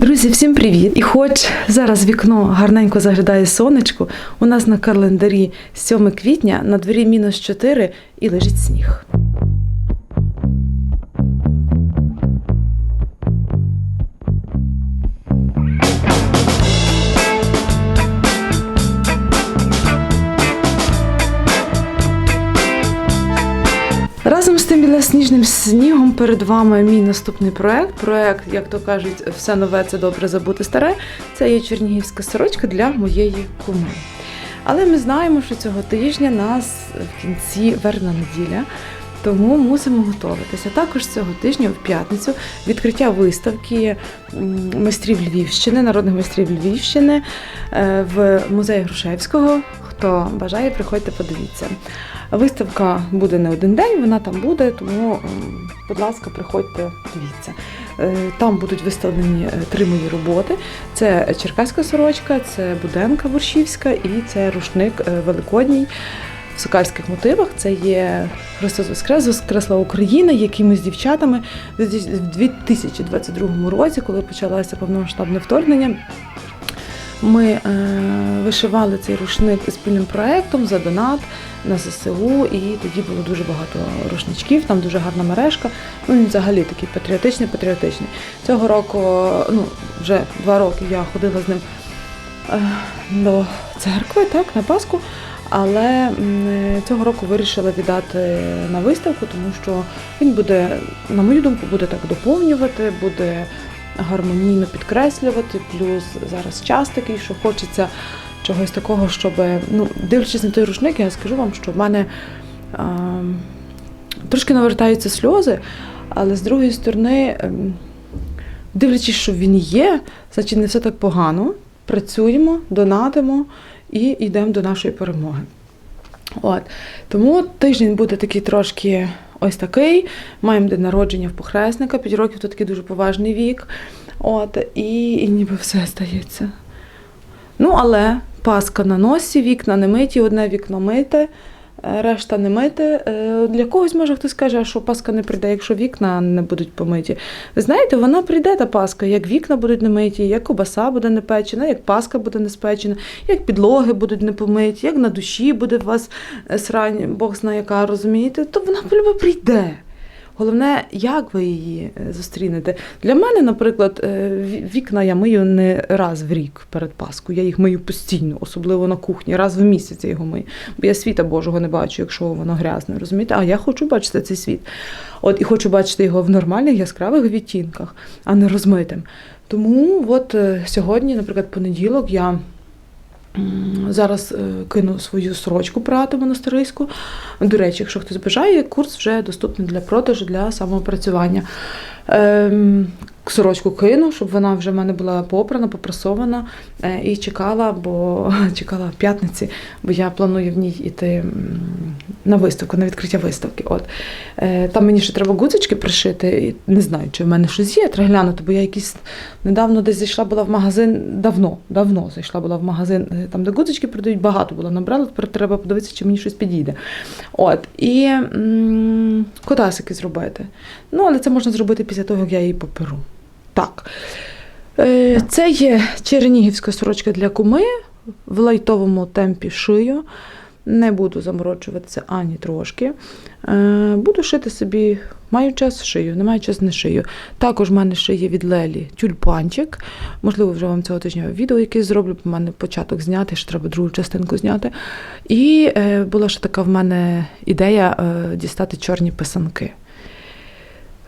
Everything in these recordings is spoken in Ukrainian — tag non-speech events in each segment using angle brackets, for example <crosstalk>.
Друзі, всім привіт! І хоч зараз вікно гарненько заглядає сонечко, у нас на календарі 7 квітня на дворі мінус 4 і лежить сніг. Тим білосніжним снігом перед вами мій наступний проект. Проект, як то кажуть, все нове це добре забути старе. Це є чернігівська сорочка для моєї куми. Але ми знаємо, що цього тижня нас в кінці верна неділя, тому мусимо готуватися. Також цього тижня, в п'ятницю, відкриття виставки майстрів Львівщини, народних майстрів Львівщини е, в музеї Грушевського. Хто бажає, приходьте, подивіться. Виставка буде не один день, вона там буде, тому, будь ласка, приходьте, дивіться. Е, Там будуть виставлені е, три мої роботи: це черкаська сорочка, це буденка борщівська і це рушник е, великодній в сокальських мотивах. Це є Христос Воскрес, Воскресла Україна, який ми з дівчатами в 2022 році, коли почалося повномасштабне вторгнення. Ми е, вишивали цей рушник спільним проєктом за донат на ЗСУ, і тоді було дуже багато рушничків, там дуже гарна мережка. Ну він взагалі такий патріотичний, патріотичний. Цього року, ну вже два роки я ходила з ним е, до церкви, так, на Пасху. Але цього року вирішила віддати на виставку, тому що він буде, на мою думку, буде так доповнювати, буде гармонійно підкреслювати. Плюс зараз час такий, що хочеться чогось такого, щоб ну, дивлячись на той рушник, я скажу вам, що в мене а, трошки навертаються сльози, але з другої сторони, ем, дивлячись, що він є, значить не все так погано. Працюємо, донатимо і йдемо до нашої перемоги. От. Тому тиждень буде такий трошки ось такий. Маємо день народження в похресника, 5 років то такий дуже поважний вік. От, і, і ніби все стається. Ну, але паска на носі, вікна не миті, одне вікно мите, решта не мите. Е, Для когось може хтось скаже, що паска не прийде, якщо вікна не будуть помиті. Ви знаєте, вона прийде та паска, як вікна будуть не миті, як кобаса буде не печена, як паска буде не спечена, як підлоги будуть не помиті, як на душі буде у вас е, срань, Бог знає яка, розумієте, то вона полюбе прийде. Головне, як ви її е, зустрінете. Для мене, наприклад, е, вікна я мию не раз в рік перед Паскою. Я їх мию постійно, особливо на кухні, раз в місяць я його мию. Бо я світа Божого не бачу, якщо воно грязне, розумієте? А я хочу бачити цей світ. От і хочу бачити його в нормальних яскравих відтінках, а не розмитим. Тому от е, сьогодні, наприклад, понеділок, я. Зараз е, кину свою сорочку прату монастириську. До речі, якщо хтось бажає, курс вже доступний для продажу, для самоопрацювання. Сорочку кину, щоб вона вже в мене була попрана, попрасована е, і чекала, бо <laughs> чекала п'ятниці, бо я планую в ній йти на виставку, на відкриття виставки. От. Е, Там мені ще треба гудзички пришити. Не знаю, чи в мене щось є, треба глянути, бо я якийсь недавно десь зайшла була в магазин, давно, давно зайшла була в магазин, е, там, де гудзички продають, багато було набрала, тепер треба подивитися, чи мені щось підійде. От. І м- котасики зробити. Ну, але це можна зробити після того, як я її поперу. Так. Е, Це є чернігівська сорочка для куми в лайтовому темпі шию. Не буду заморочуватися ані трошки. Е, Буду шити собі, маю час шию, не маю час не шию. Також в мене ще є від Лелі тюльпанчик. Можливо, вже вам цього тижня відео якесь зроблю, бо в мене початок зняти, ще треба другу частинку зняти. І е, була ще така в мене ідея дістати чорні писанки.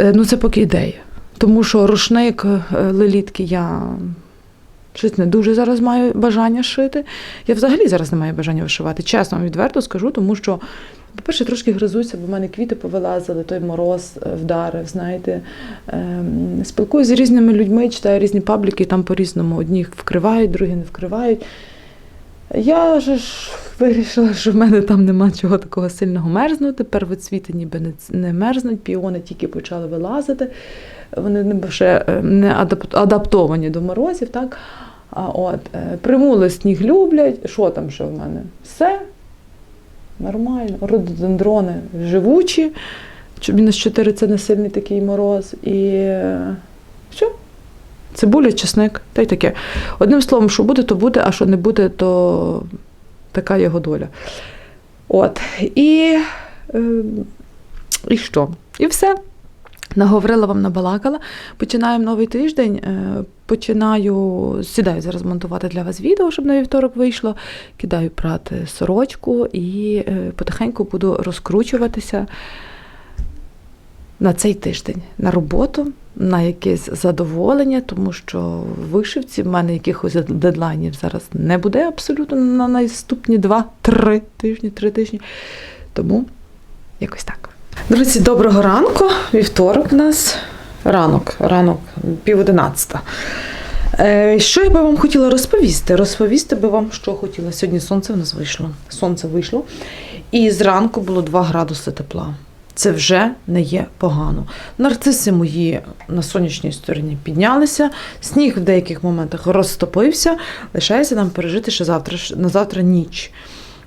Ну, це поки ідея. Тому що рушник е, лелітки я щось не дуже зараз маю бажання шити. Я взагалі зараз не маю бажання вишивати. Чесно вам відверто скажу, тому що, по-перше, трошки гризуся, бо в мене квіти повилазили, той мороз е, вдарив, знаєте. Ем, Спілкуюся з різними людьми, читаю різні пабліки, там по-різному одні вкривають, другі не вкривають. Я же ж вирішила, що в мене там нема чого такого сильного мерзнути. Первоцвіти ніби не, мерзнуть, піони тільки почали вилазити. Вони ще е, не адаптовані до морозів. Так? А от, е, примули сніг люблять. Що там ще в мене? Все нормально. Рододендрони живучі. Мінус 4 це не сильний такий мороз. І е, все. цибуля, чесник, та й таке. Одним словом, що буде, то буде, а що не буде, то така його доля. От. І, е, і що? І все. Наговорила вам, набалакала. Починаємо новий тиждень. е, Починаю, сідаю зараз монтувати для вас відео, щоб на вівторок вийшло. Кидаю прати сорочку і е, потихеньку буду розкручуватися на цей тиждень на роботу, на якесь задоволення, тому що в вишивці в мене якихось дедлайнів зараз не буде абсолютно на наступні 2-3 тижні, 3 тижні. Тому якось так. Друзі, доброго ранку. Вівторок у нас ранок, ранок, пів одинадцята. Е, Що я би вам хотіла розповісти? Розповісти би вам, що хотіла. Сьогодні сонце в нас вийшло. Сонце вийшло. І зранку було 2 градуси тепла. Це вже не є погано. Нарциси мої на сонячній стороні піднялися, сніг в деяких моментах розтопився. Лишається нам пережити ще завтра, на завтра ніч.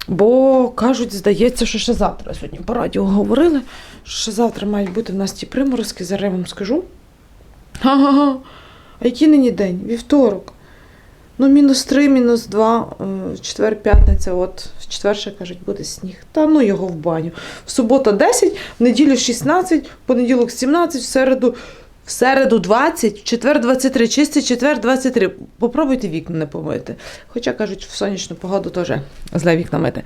Бо кажуть, здається, що ще завтра. Сьогодні по радіо говорили, що ще завтра мають бути в нас ті приморозки, зараз я вам скажу. Га-га-га. А який нині день? Вівторок. Ну, мінус 3, мінус 2, четвер, п'ятниця, от в четвер ще кажуть, буде сніг. Та ну його в баню. В суботу 10, в неділю 16, в понеділок 17, в середу, в середу 20, в четвер 23, чистий четвер 23. Попробуйте вікна не помити. Хоча кажуть, в сонячну погоду теж зле вікна мити.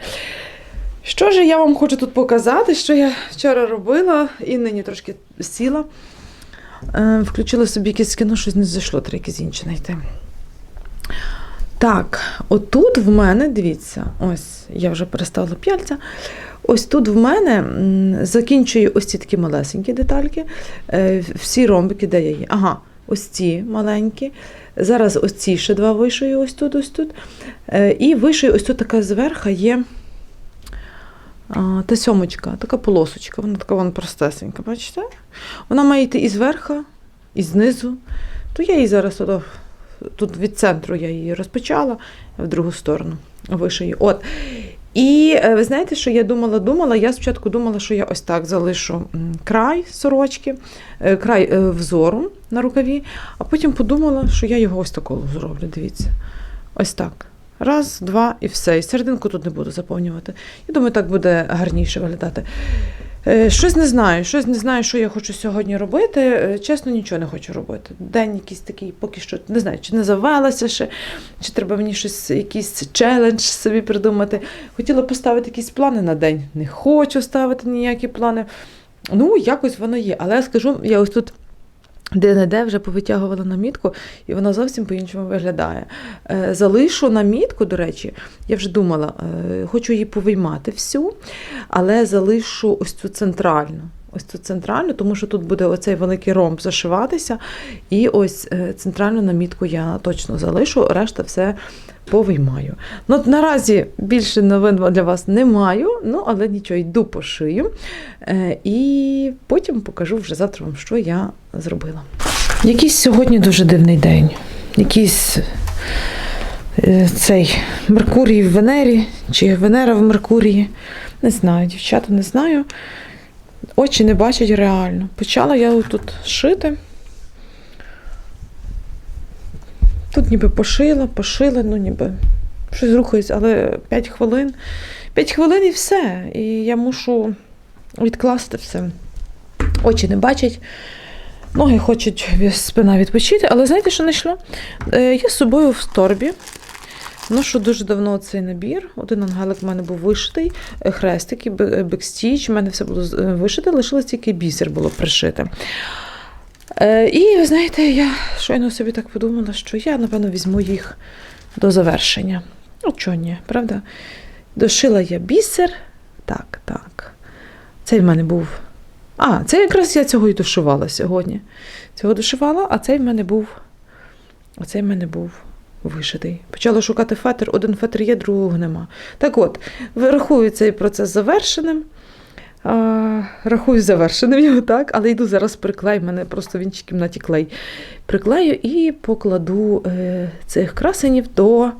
Що ж я вам хочу тут показати, що я вчора робила і нині трошки сіла. Е, Включила собі якесь кіно, щось не зайшло, треба якесь інше знайти. Так, отут в мене, дивіться, ось я вже переставила п'яльця. Ось тут в мене закінчую ось ці такі малесенькі детальки. Е, Всі ромбики, де я є. Ага, ось ці маленькі. Зараз ось ці ще два вишию, ось тут, ось тут. Е, І вишию, ось тут така зверху є та сьомочка, така полосочка, вона така вона простесенька, бачите? Вона має йти і зверху, і знизу. То я її зараз туди, тут від центру я її розпочала, в другу сторону вишию. От. І е, ви знаєте, що я думала, думала, я спочатку думала, що я ось так залишу край сорочки, е, край е, взору на рукаві, а потім подумала, що я його ось такого зроблю. Дивіться. Ось так. Раз, два і все. І серединку тут не буду заповнювати. Я думаю, так буде гарніше виглядати. Е, Щось не знаю, щось не знаю, що я хочу сьогодні робити. Е, Чесно, нічого не хочу робити. День якийсь такий, поки що не знаю, чи не завелася ще, чи треба мені щось, якийсь челендж собі придумати. Хотіла поставити якісь плани на день. Не хочу ставити ніякі плани. Ну, якось воно є. Але я скажу, я ось тут. Де-не-де вже повитягувала намітку, і вона зовсім по-іншому виглядає. Е, Залишу намітку, до речі, я вже думала, е, хочу її повиймати всю, але залишу ось цю центральну. Ось цю центральну, тому що тут буде оцей великий ромб зашиватися. І ось е, центральну намітку я точно залишу, решта все повиймаю. Ну, наразі більше новин для вас не маю, ну але нічого, йду по шию. Е, І потім покажу вже завтра вам, що я зробила. Якийсь сьогодні дуже дивний день. Якийсь е, цей Меркурій в Венері чи Венера в Меркурії. Не знаю, дівчата, не знаю. Очі не бачать реально. Почала я тут шити. Тут ніби пошила, пошила, ну ніби щось рухається, але 5 хвилин. 5 хвилин і все. І я мушу відкласти все. Очі не бачать, ноги хочуть спина відпочити, але знаєте, що знайшла? Е, Я з собою в торбі. Ношу дуже давно цей набір. Один ангелик в мене був вишитий, е, хрестики, бекстіч, у мене все було е, вишите, лишилось тільки бісер було пришите. Е, І ви знаєте, я щойно собі так подумала, що я, напевно, візьму їх до завершення. Ну, чого ні, правда? Дошила я бісер. Так, так. Цей в мене був. А, це якраз я цього і дошивала сьогодні. Цього дошивала, а цей в мене був. Оцей в мене був вишитий. Почала шукати фетр, один фетр є, другого нема. Так от, рахую цей процес завершеним. Рахую завершеним його, так, але йду зараз приклею, в мене просто в іншій кімнаті клей. Приклею і покладу е, цих красенів до,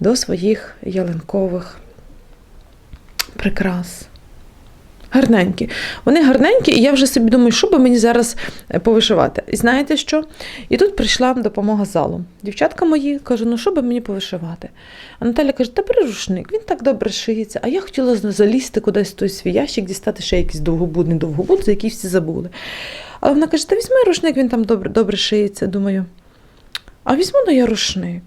до своїх ялинкових прикрас. Гарненькі. Вони гарненькі, і я вже собі думаю, що би мені зараз е, повишивати. І знаєте що? І тут прийшла допомога залу. Дівчатка мої кажу, ну що би мені повишивати? А Наталя каже, та бери рушник, він так добре шиється. А я хотіла залізти кудись в той свій ящик, дістати ще якийсь довгобуд, не довгобуд, за який всі забули. Але вона каже, та візьми рушник, він там добре, добре шиється. Думаю, а візьму ну я рушник.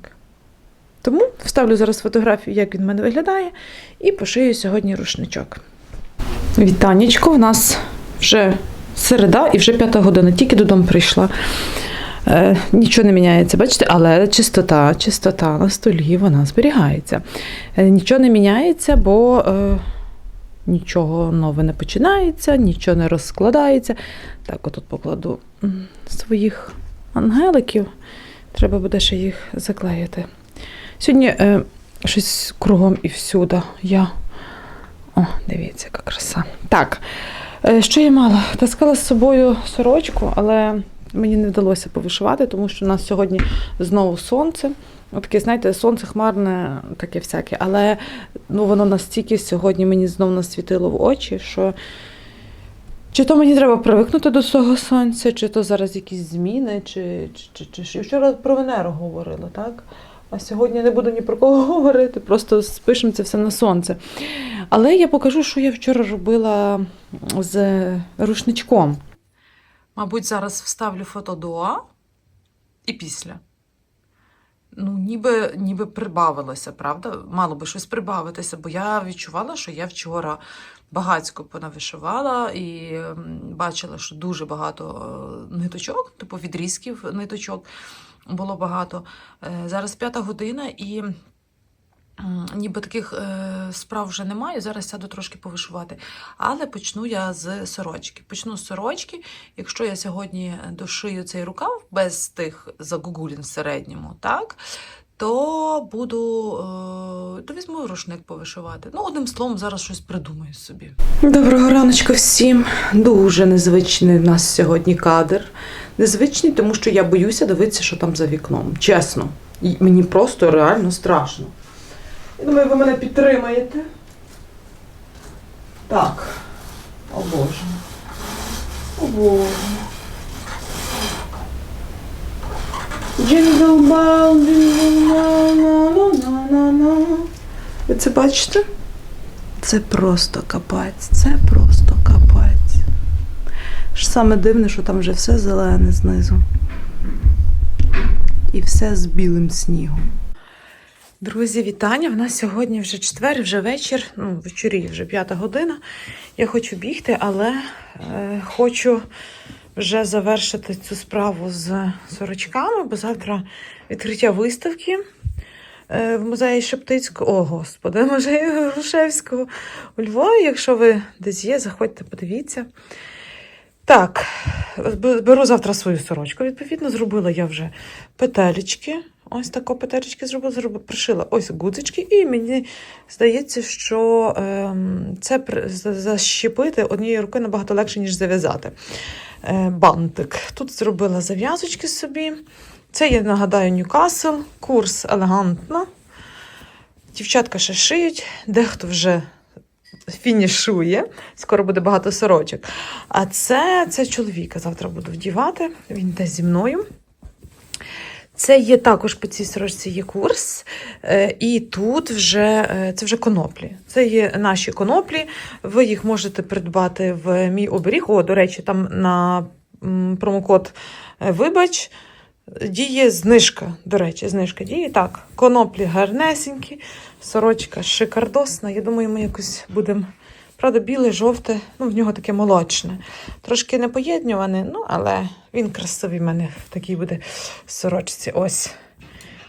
Тому вставлю зараз фотографію, як він в мене виглядає, і пошию сьогодні рушничок. Вітанечко, в нас вже середа і вже п'ята година, тільки додому прийшла. Е, нічого не міняється, бачите, але чистота, чистота на столі вона зберігається. Е, нічого не міняється, бо е, нічого нове не починається, нічого не розкладається. Так, отут покладу своїх ангеликів. Треба буде ще їх заклеїти. Сьогодні е, щось кругом і всюди. Я. О, дивіться, яка краса. Так, е, що я мала? Таскала з собою сорочку, але мені не вдалося повишивати, тому що у нас сьогодні знову сонце. Таке, знаєте, сонце хмарне, таке всяке, але ну, воно настільки сьогодні мені знову насвітило в очі, що чи то мені треба привикнути до цього сонця, чи то зараз якісь зміни, чи, чи, чи, чи. вчора про Венеру говорила, так? А сьогодні не буду ні про кого <laughs> говорити, просто спишемо це все на сонце. Але я покажу, що я вчора робила з рушничком. Мабуть, зараз вставлю фото до і після. Ну, ніби, ніби прибавилося, правда? Мало би щось прибавитися, бо я відчувала, що я вчора багацько понавишивала і бачила, що дуже багато е, ниточок, типу відрізків ниточок було багато. Е, Зараз п'ята година і ніби таких е, справ вже немає. Зараз сяду трошки повишувати. Але почну я з сорочки. Почну з сорочки. Якщо я сьогодні дошию цей рукав без тих загугулін в середньому, так? То буду, е, то візьму рушник повишивати. Ну, одним словом, зараз щось придумаю собі. Доброго раночка всім. Дуже незвичний в нас сьогодні кадр. Незвичний, тому що я боюся дивитися, що там за вікном. Чесно. Мені просто реально страшно. Я думаю, ви мене підтримаєте. Так. О Боже. О Боже. Jingle bell, бачите? Це просто капець, це просто капець. Саме дивне, що там вже все зелене знизу. І все з білим снігом. Друзі, вітання! В нас сьогодні вже четвер, вже вечір, ну, вечорі вже п'ята година. Я хочу бігти, але е, хочу вже завершити цю справу з сорочками, бо завтра відкриття виставки в музеї Шептицького, о, господи, музею Грушевського у Львові. Якщо ви десь є, заходьте, подивіться. Так, беру завтра свою сорочку. Відповідно, зробила я вже петелечки. Ось тако петелечки зробила, зробила, пришила ось гудзички, і мені здається, що ем, це защепити однією рукою набагато легше, ніж зав'язати. Е, бантик. Тут зробила зав'язочки собі. Це я нагадаю Ньюкасл, курс елегантно. Дівчатка ще шиють, дехто вже фінішує. Скоро буде багато сорочок. А це, це чоловіка завтра буду вдівати. Він десь зі мною. Це є також по цій сорочці є курс, е, і тут вже е, це вже коноплі. Це є наші коноплі. Ви їх можете придбати в мій оберіг. О, до речі, там на промокод е, Вибач діє знижка. До речі, знижка діє. Так, коноплі гарнесенькі, сорочка шикардосна. Я думаю, ми якось будемо. Правда, біле, жовте, ну, в нього таке молочне. Трошки не поєднюване, ну, але він красивий в мене в такій буде сорочці. Ось.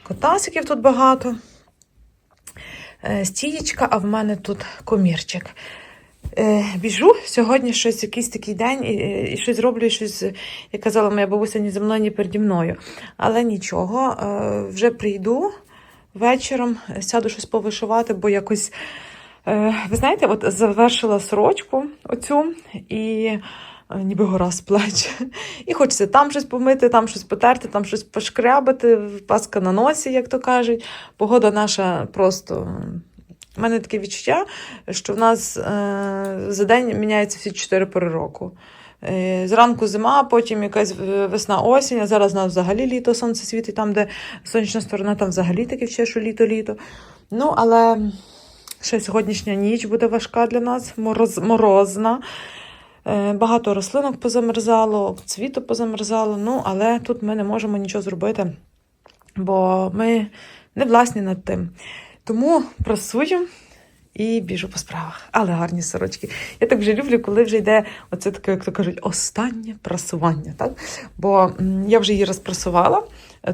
Котасиків тут багато. Е, Стієчка, а в мене тут комірчик. Е, біжу сьогодні щось, якийсь такий день, і, і щось роблю, і щось, як казала моя бабуся, ні зі мною, ні переді мною. Але нічого, е, вже прийду вечором, сяду щось повишивати, бо якось. Е, Ви знаєте, от завершила сорочку оцю і е, ніби гора з плеч. І хочеться там щось помити, там щось потерти, там щось пошкрябати, паска на носі, як то кажуть. Погода наша просто У мене таке відчуття, що в нас е, за день міняються всі чотири пори року. Е, Зранку зима, потім якась е, весна осінь, а зараз у нас взагалі літо, сонце світить, там, де сонячна сторона, там взагалі таке ще, що літо-літо. Ну, але ще сьогоднішня ніч буде важка для нас, мороз, морозна. Багато рослинок позамерзало, цвіту позамерзало, ну, але тут ми не можемо нічого зробити, бо ми не власні над тим. Тому прасую і біжу по справах. Але гарні сорочки. Я так вже люблю, коли вже йде оце таке, як то кажуть, останнє прасування. Так? Бо я вже її розпрасувала,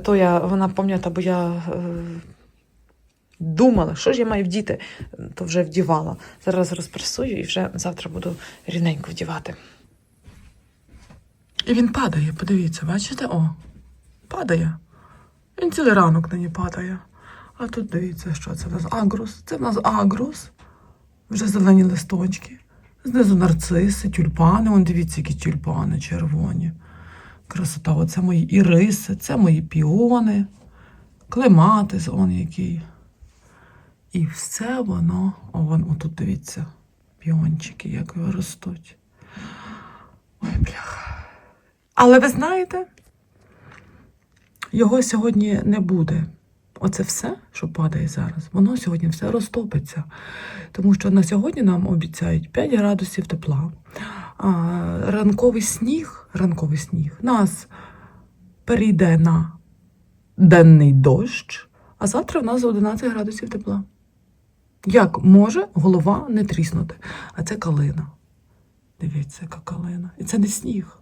то я, вона пам'ятає, бо я. Е, Думала, що ж я маю вдіти, то вже вдівала. Зараз розпресую і вже завтра буду рівненько вдівати. І він падає, подивіться, бачите? О, падає. Він цілий ранок нині падає. А тут дивіться, що це в нас агрус. Це в нас агрус. Вже зелені листочки. Знизу нарциси, тюльпани. Вон дивіться, які тюльпани червоні. Красота. Оце мої іриси, це мої піони, клематис, он який. І все воно, о, вон, отут дивіться, піончики, як ростуть. Ой, бляха. Але ви знаєте, його сьогодні не буде. Оце все, що падає зараз, воно сьогодні все розтопиться. Тому що на сьогодні нам обіцяють 5 градусів тепла. А, ранковий сніг, ранковий сніг нас перейде на денний дощ, а завтра в нас 11 градусів тепла. Як може голова не тріснути? А це калина. Дивіться, яка калина. І це не сніг.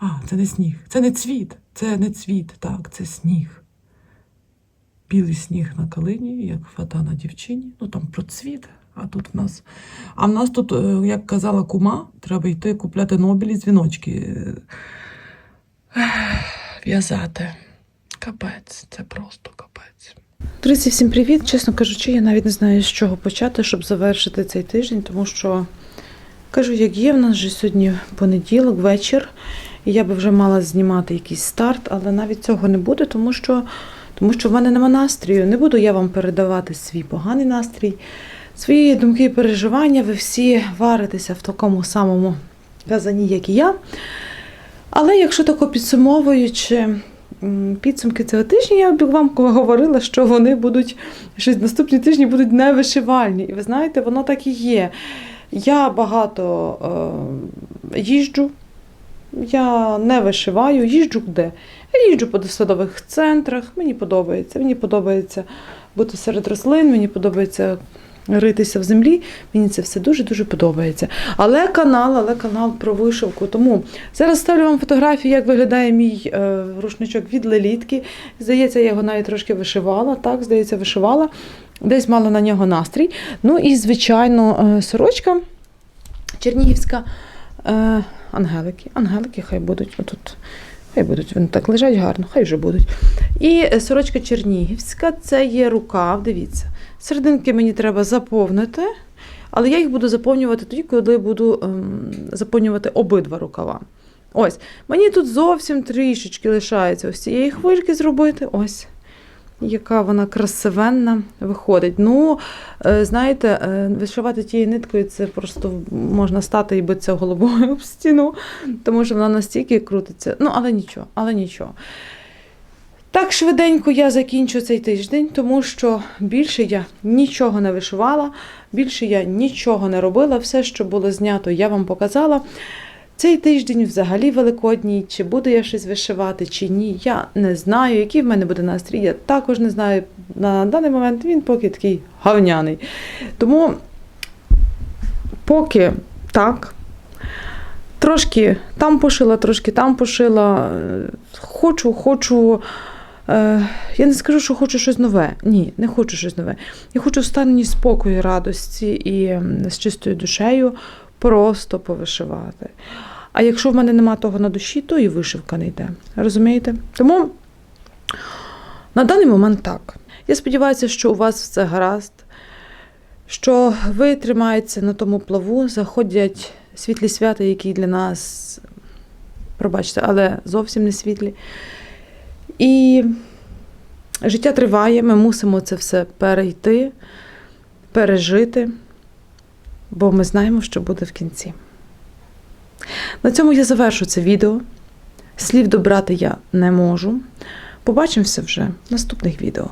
А, це не сніг. Це не цвіт. Це не цвіт, так, це сніг. Білий сніг на калині, як фата на дівчині. Ну там процвіт. А тут в нас. А в нас тут, е, як казала кума, треба йти купляти нобілі дзвіночки. е, В'язати. Капець, це просто капець. Друзі, всім привіт! Чесно кажучи, я навіть не знаю, з чого почати, щоб завершити цей тиждень, тому що кажу, як є, в нас вже сьогодні понеділок, вечір, і я би вже мала знімати якийсь старт, але навіть цього не буде, тому що, тому що в мене нема настрою. Не буду я вам передавати свій поганий настрій, свої думки і переживання. Ви всі варитеся в такому самому казані, як і я. Але якщо тако підсумовуючи, підсумки цього тижня, я вам говорила, що вони будуть, що наступні тижні будуть невишивальні. І ви знаєте, воно так і є. Я багато е, їжджу, я не вишиваю, їжджу де? Я їжджу по садових центрах, мені подобається. Мені подобається бути серед рослин, мені подобається ритися в землі. Мені це все дуже-дуже подобається. Але канал, але канал про вишивку. Тому зараз ставлю вам фотографію, як виглядає мій е, рушничок від лелітки. Здається, я його навіть трошки вишивала. Так, здається, вишивала. Десь мала на нього настрій. Ну і, звичайно, е, сорочка чернігівська. Е, ангелики. Ангелики хай будуть отут. Хай будуть, вони так лежать гарно, хай вже будуть. І е, сорочка чернігівська, це є рукав, дивіться. Серединки мені треба заповнити, але я їх буду заповнювати тоді, коли буду ем, заповнювати обидва рукава. Ось, мені тут зовсім трішечки лишається ось цієї хвильки зробити. Ось. Яка вона красивенна виходить. Ну, е, знаєте, е, вишивати тією ниткою це просто можна стати і битися головою <laughs> об стіну, тому що вона настільки крутиться. Ну, але нічого, але нічого. Так швиденько я закінчу цей тиждень, тому що більше я нічого не вишивала, більше я нічого не робила. Все, що було знято, я вам показала. Цей тиждень взагалі великодній, чи буду я щось вишивати, чи ні, я не знаю. Який в мене буде настрій, я також не знаю. На даний момент він поки такий гавняний. Тому поки так. Трошки там пошила, трошки там пошила. Хочу, хочу. Е, я не скажу, що хочу щось нове. Ні, не хочу щось нове. Я хочу в стані спокою, радості і з чистою душею просто повишивати. А якщо в мене нема того на душі, то і вишивка не йде. Розумієте? Тому на даний момент так. Я сподіваюся, що у вас все гаразд, що ви тримаєтеся на тому плаву, заходять світлі свята, які для нас, пробачте, але зовсім не світлі. І життя триває, ми мусимо це все перейти, пережити, бо ми знаємо, що буде в кінці. На цьому я завершу це відео. Слів добрати я не можу. Побачимося вже в наступних відео.